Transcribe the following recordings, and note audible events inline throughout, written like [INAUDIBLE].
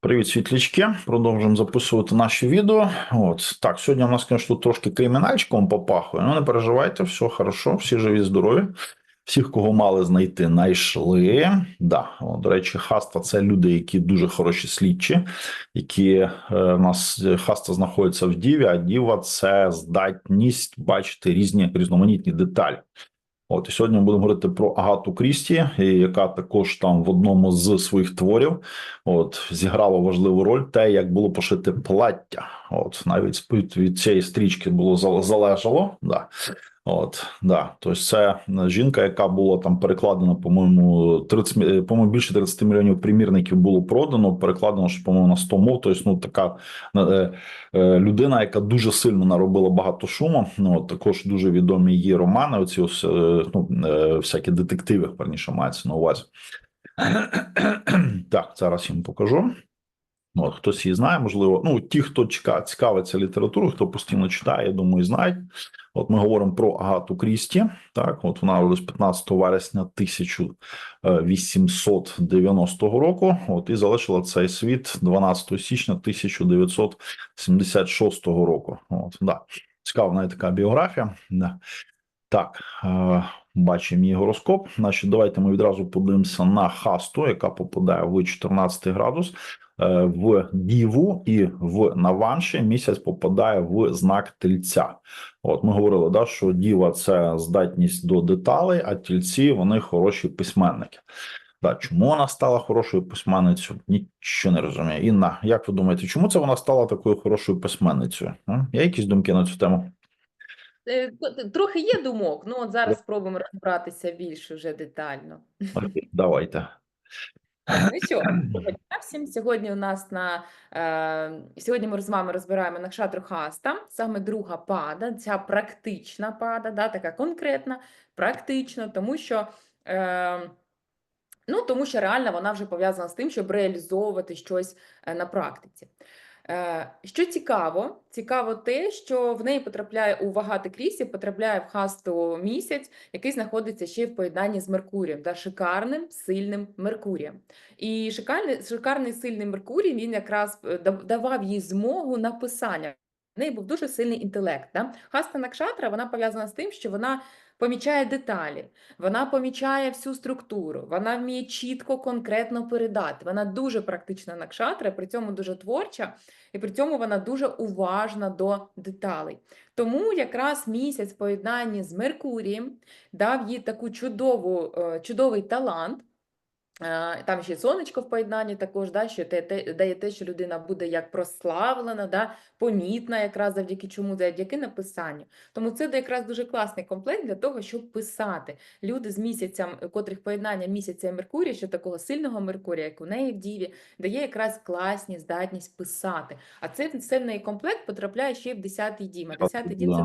Привіт, світлячки. Продовжуємо записувати наші відео. От так, сьогодні у нас, тут трошки кримінальчиком попахує. Ну, не переживайте, все хорошо, всі живі, здорові. Всіх, кого мали знайти, знайшли. Да, о, до речі, хаста це люди, які дуже хороші слідчі, які е, у нас е, хаста знаходиться в діві, а діва це здатність бачити різні різноманітні деталі. От і сьогодні ми будемо говорити про Агату Крісті, яка також там в одному з своїх творів от зіграла важливу роль те, як було пошити плаття. От навіть від, цієї стрічки було залежало. Да. От, да. Тобто це жінка, яка була там перекладена, по-моєму, 30, по-моєму, більше 30 мільйонів примірників було продано, перекладено, що, по-моєму, на 100 мов. Тобто, ну, така е, е, людина, яка дуже сильно наробила багато шуму. Ну, також дуже відомі її романи, оці ось, е, ну, е, всякі детективи, верніше, мається на увазі. так, зараз їм покажу. Ну, От, хтось її знає, можливо. Ну, ті, хто цікавиться літературою, хто постійно читає, я думаю, знають. От ми говоримо про Агату Крісті. Так, от вона родилась 15 вересня 1890 року. От і залишила цей світ 12 січня 1976 року. От, да. Цікава навіть така біографія. Да. Так, е, бачимо її гороскоп. Значить, давайте ми відразу подивимося на хасту, яка попадає в 14 градус. Е, В Діву і в Наванші місяць попадає в знак тельця. От ми говорили, да, що діва це здатність до деталей, а тільці вони хороші письменники. Да, чому вона стала хорошою письменницею? Нічого не розумію. Інна, як ви думаєте, чому це вона стала такою хорошою письменницею? Є якісь думки на цю тему? Е, Трохи є думок, ну от зараз спробуємо розбиратися більш вже детально. Окей, Давайте. Ну що, всім. Сьогодні у нас на е, сьогодні ми з вами розбираємо накшатру хаста, саме друга пада, ця практична пада, да, така конкретна, практична, тому що. Е, Ну, тому що реально вона вже пов'язана з тим, щоб реалізовувати щось е, на практиці. Е, Що цікаво, цікаво те, що в неї потрапляє у вагати крісі, потрапляє в хасту місяць, який знаходиться ще в поєднанні з Меркурієм, та шикарним сильним Меркурієм. І шикарний, шикарний сильний Меркурій він якраз е, дав- давав їй змогу на писання. В неї був дуже сильний інтелект. Да? Хаста Накшатра вона пов'язана з тим, що вона помічає деталі, вона помічає всю структуру, вона вміє чітко, конкретно передати. Вона дуже практична накшатра, при цьому дуже творча, і при цьому вона дуже уважна до деталей. Тому якраз місяць в поєднанні з Меркурієм дав їй таку чудову, е, чудовий талант. Е, Там ще сонечко в поєднанні також, да, що те, те, дає те, що людина буде як прославлена, да, помітна якраз завдяки чому, завдяки написанню. Тому це якраз дуже класний комплект для того, щоб писати. Люди з місяцем, котрих поєднання місяця і Меркурія, що такого сильного Меркурія, як у неї в Діві, дає якраз класні здатність писати. А це все в неї комплект потрапляє ще й в 10-й дім. А 10-й дім це.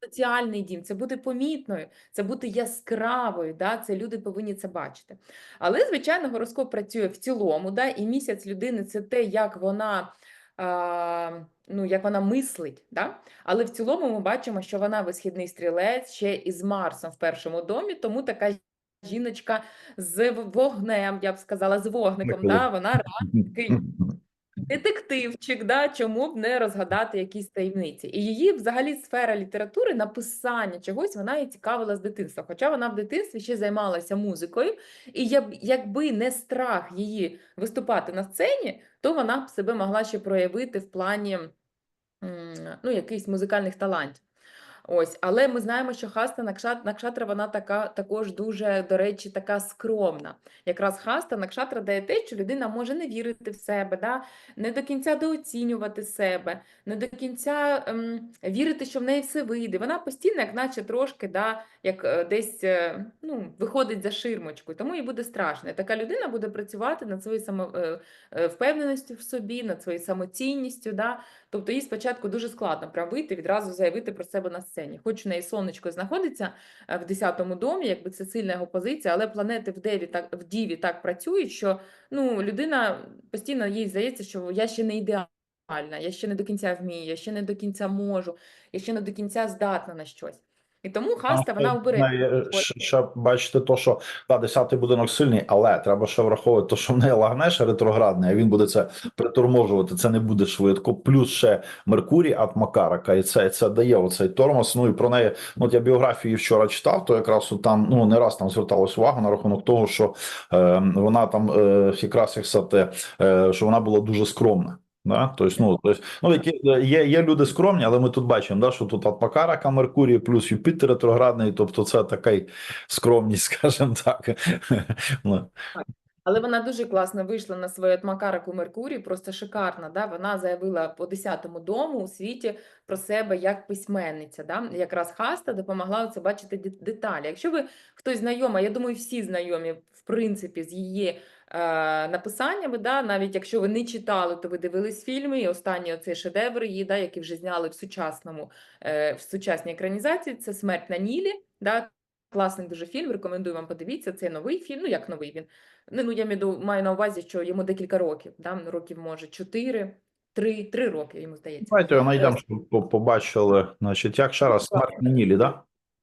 Соціальний дім, це бути помітною, це бути яскравою, да? це люди повинні це бачити. Але, звичайно, гороскоп працює в цілому, да? і місяць людини це те, як вона. А, ну, як вона мислить, да? але в цілому ми бачимо, що вона висхідний стрілець ще із Марсом в першому домі, тому така жіночка з вогнем, я б сказала, з вогником, да? вона такий детективчик, да, чому б не розгадати якісь таємниці. І її взагалі сфера літератури, написання чогось, вона її цікавила з дитинства. Хоча вона в дитинстві ще займалася музикою, і якби не страх її виступати на сцені, то вона б себе могла ще проявити в плані ну, якихось музикальних талантів. Ось, але ми знаємо, що хаста Накшат- Накшатра, вона така також дуже, до речі, така скромна. Якраз хаста Накшатра дає те, що людина може не вірити в себе, да? не до кінця дооцінювати себе, не до кінця ем, вірити, що в неї все вийде. Вона постійно, як наче трошки, да, як е, десь е, ну, виходить за ширмочку, тому їй буде страшно. Така людина буде працювати над своєю само, е, в собі, над своєю самоцінністю. Да? Тобто їй спочатку дуже складно прям вийти, відразу заявити про себе на сцені. Хоч у неї сонечко знаходиться е, в 10-му домі, якби це сильна його позиція, але планети в Деві так в Діві так працюють, що ну, людина постійно їй здається, що я ще не ідеальна, я ще не до кінця вмію, я ще не до кінця можу, я ще не до кінця здатна на щось. І тому хаста вона ще, ще, бачите, то, що та, 10-й будинок сильний, але треба ще враховувати, то, що в неї лагнеш ретроградний, а він буде це приторможувати, це не буде швидко. Плюс ще Меркурій от Макарака, і це, це дає оцей тормоз. Ну і про неї, ну, от я біографію вчора читав, то якраз от там ну не раз там зверталось увагу на рахунок того, що е, вона там е, якраз як сказати, е, що вона була дуже скромна. Да? Тобто, ну, тобто, ну, які, є, є люди скромні, але ми тут бачимо, да, що тут от Макарака Меркурій плюс Юпітер ретроградний, тобто це такий скромність, [LAUGHS] скажімо так. Ну, Але вона дуже класно вийшла на свою Макараку Меркурій, просто шикарна. Да? Вона заявила по 10-му дому у світі про себе як письменниця. Да? Якраз хаста допомогла це бачити деталі. Якщо ви хтось знайома, я думаю, всі знайомі в принципі з її е, написаннями, да? навіть якщо ви не читали, то ви дивились фільми. І останній оцей шедевр її, да, який вже зняли в сучасному е, в сучасній екранізації. Це Смерть на Нілі. Да? Класний дуже фільм. Рекомендую вам подивіться. Це новий фільм. Ну як новий він. Ну, ну, я маю маю на увазі, що йому декілька років, да? років, може, 4, 3, 3 роки, йому здається. Давайте його знайдемо, щоб по- побачили. Значить, як ще раз, смерть на Нілі, да?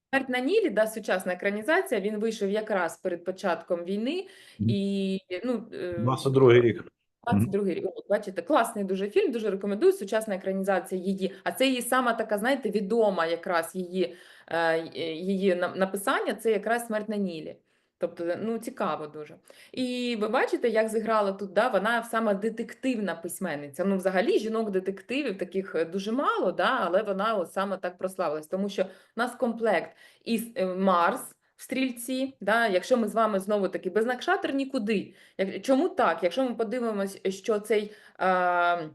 «Смерть на Нілі, да, сучасна екранізація, він вийшов якраз перед початком війни, і, ну, е, 22-й рік. 22 рік. От, бачите, класний дуже фільм, дуже рекомендую. Сучасна екранізація її. А це її сама така, знаєте, відома якраз її, е, її написання, це якраз смерть на Нілі. Тобто, ну, цікаво дуже. І ви бачите, як зіграла тут, да, вона саме детективна письменниця. Ну, взагалі, жінок-детективів таких е, дуже мало, да, але вона от саме так прославилась, тому що у нас комплект із е, Марс в стрільці, да, якщо ми з вами знову таки без накшатр нікуди. Як, чому так? Якщо ми подивимось, що цей е,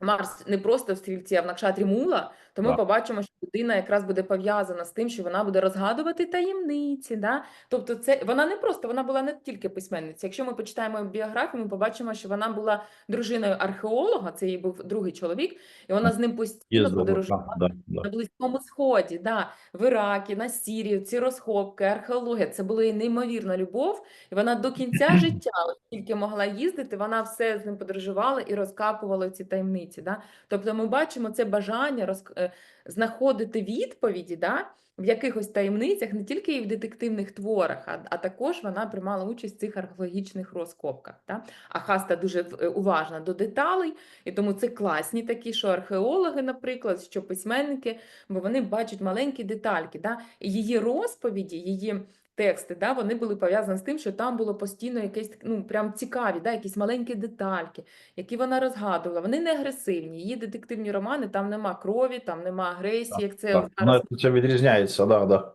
Марс не просто в стрільці, а в накшатрі мула, то ми Так. побачимо, що людина якраз буде пов'язана з тим, що вона буде розгадувати таємниці. Да? Тобто, це вона не просто, вона була не тільки письменниця. Якщо ми почитаємо біографію, ми побачимо, що вона була дружиною археолога, це її був другий чоловік, і вона з ним постійно подорожувала да, да. на Близькому Сході, да, в Іракі, на Сірії, ці розхопки, археологія. Це була її неймовірна любов, і вона до кінця [CLEARS THROAT] життя, тільки могла їздити, вона все з ним подорожувала і розкапувала ці таємниці. Да? Тобто ми бачимо це бажання роз... е, знаходити відповіді да? в якихось таємницях, не тільки і в детективних творах, а, а також вона приймала участь в цих археологічних розкопках. Да? А Хаста дуже е, уважна до деталей, і тому це класні такі, що археологи, наприклад, що письменники, бо вони бачать маленькі детальки. Да? Її розповіді, її тексти, да, вони були пов'язані з тим, що там було постійно якесь ну, прям цікаві, да, якісь маленькі детальки, які вона розгадувала. Вони не агресивні. Її детективні романи, там нема крові, там нема агресії, як це Так, зараз. це відрізняється, да, да.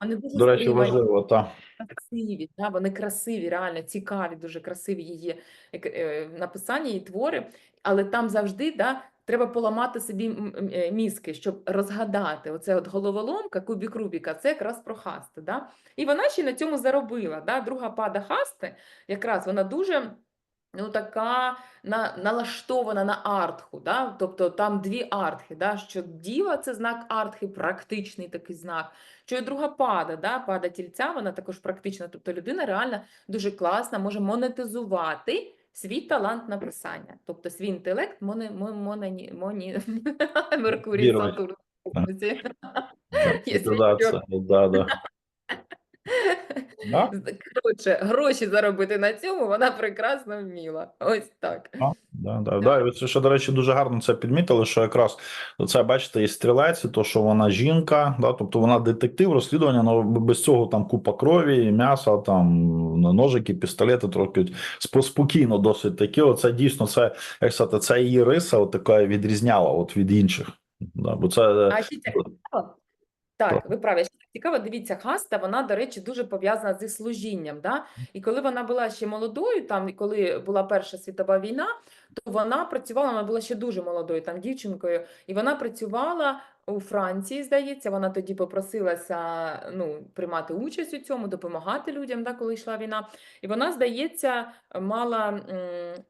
Вони дуже До речі, стримані, важливо, так. красиві, да, вони красиві, реально цікаві, дуже красиві її е, написання, її твори, але там завжди да, треба поламати собі е, мізки, щоб розгадати. Оце от головоломка, кубік Рубіка, це якраз про хасти. Да? І вона ще на цьому заробила. Да? Друга пада хасти, якраз вона дуже. Ну, така на, налаштована на артху, да? тобто там дві артхи, да? що діва це знак артхи, практичний такий знак, що і друга пада, да? пада тільця, вона також практична, тобто людина реально дуже класна, може монетизувати свій талант написання, тобто свій інтелект, моні, моні, [LAUGHS] моні, Меркурій, Сатурн. [LAUGHS] Так, да, да, да. Да? Коротше, гроші заробити на цьому вона прекрасно вміла. Ось так. А, да, да, да. І от що, до речі, дуже гарно це підмітили, що якраз це, бачите, і стрілець, і то, що вона жінка, да, тобто вона детектив, розслідування, але без цього там купа крові, м'яса, там ножики, пістолети, трохи спо- спокійно досить такі. Оце дійсно, це, як сказати, це її риса от така відрізняла от від інших. Да, бо це, А ще так, ви праві, ще цікаво, дивіться, хаста, вона, до речі, дуже пов'язана зі служінням. Да? І коли вона була ще молодою, там, коли була Перша світова війна, то вона працювала, вона була ще дуже молодою, там, дівчинкою, і вона працювала у Франції, здається, вона тоді попросилася ну, приймати участь у цьому, допомагати людям, да, коли йшла війна. І вона, здається, мала, м,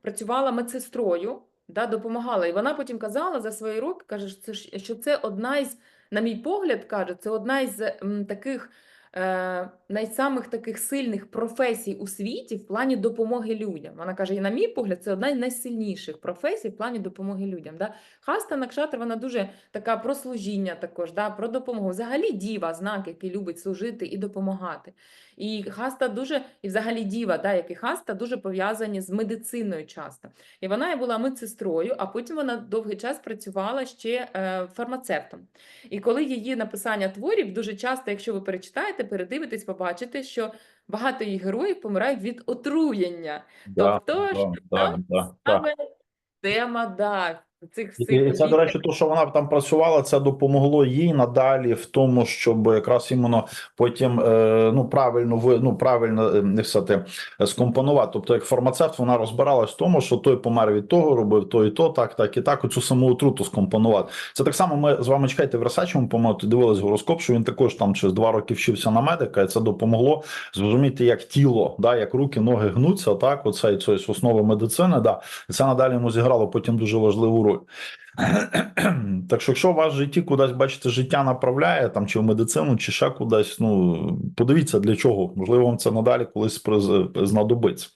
працювала медсестрою, да, допомагала. І вона потім казала за свої роки, каже, що це, ж- що це одна із на мій погляд, каже, це одна із таких е, найсамих таких сильних професій у світі в плані допомоги людям. Вона каже, на мій погляд, це одна з найсильніших професій в плані допомоги людям. Да? Хаста Накшатр, вона дуже така про служіння також, да? про допомогу. Взагалі діва, знак, який любить служити і допомагати. І хаста дуже, і взагалі діва, да, як і хаста, дуже пов'язані з медициною часто. І вона була медсестрою, а потім вона довгий час працювала ще е, фармацевтом. І коли її написання творів, дуже часто, якщо ви перечитаєте, передивитесь, побачите, що багато її героїв помирають від отруєння. Да, Тобто, да, що да, там да, да. Саме тема да, цих всіх це, до речі, то, що вона там працювала, це допомогло їй надалі в тому, щоб якраз іменно потім е, ну правильно ви ну правильно е, не сказати, е, скомпонувати. Тобто, як фармацевт, вона розбиралась в тому, що той помер від того, робив то і то, так, так і так. Оцю саму отруту скомпонувати. Це так само. Ми з вами чекайте в Версачому, по-моєму, дивились гороскоп, що він також там через два роки вчився на медика, і це допомогло зрозуміти, як тіло, да, як руки, ноги гнуться. Так, оце і це основа медицини. Да, і це надалі йому зіграло потім дуже важливу роль. [CLEARS THROAT] Так що, якщо у вас в житті кудись бачите, життя направляє там чи в медицину, чи ще кудись, ну подивіться для чого. Можливо, вам це надалі колись знадобиться.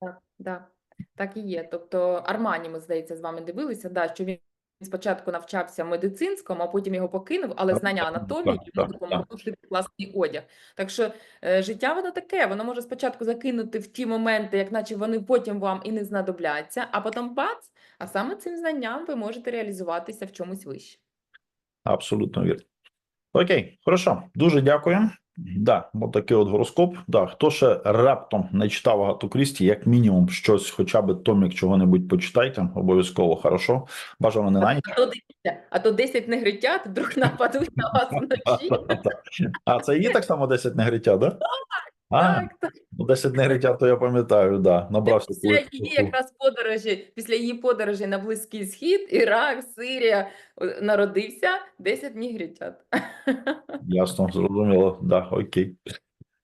Так, так. так і є. Тобто Армані, ми, здається, з вами дивилися, да, що він спочатку навчався медицинському, а потім його покинув, але знання анатомії йому допомогло шити класний одяг. Так що е, життя воно таке, воно може спочатку закинути в ті моменти, як наче вони потім вам і не знадобляться, а потім бац, а саме цим знанням ви можете реалізуватися в чомусь вище. Абсолютно вірно. Окей, хорошо. Дуже дякую. Да, от такий от гороскоп. Да, хто ще раптом не читав Агату Крісті, як мінімум щось, хоча б томік чого-небудь почитайте, обов'язково, хорошо. Бажано не на ніч. А то 10, а то 10 негритят вдруг нападуть на вас [LAUGHS] вночі. [LAUGHS] А це її так само 10 негриття, да? А, Так, так. ну 10 негриття, то я пам'ятаю, да. Набрався Після колись її якраз подорожі, після її подорожі на Близький Схід, Ірак, Сирія народився 10 нігритят. [LAUGHS] Ясно, зрозуміло. Да, окей.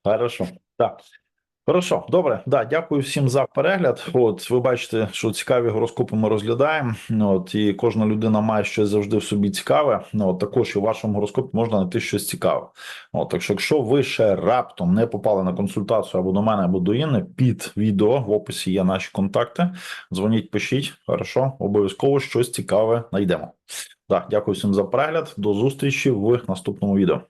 Хорошо. Так. Хорошо, добре. Да, дякую всім за перегляд. От ви бачите, що цікаві гороскопи ми розглядаємо. От і кожна людина має щось завжди в собі цікаве. От також і в вашому гороскопі можна знайти щось цікаве. От, так що, якщо ви ще раптом не попали на консультацію або до мене, або до Інни, під відео в описі є наші контакти. Дзвоніть, пишіть. Хорошо, обов'язково щось цікаве знайдемо. Так, дякую всім за перегляд. До зустрічі в наступному відео.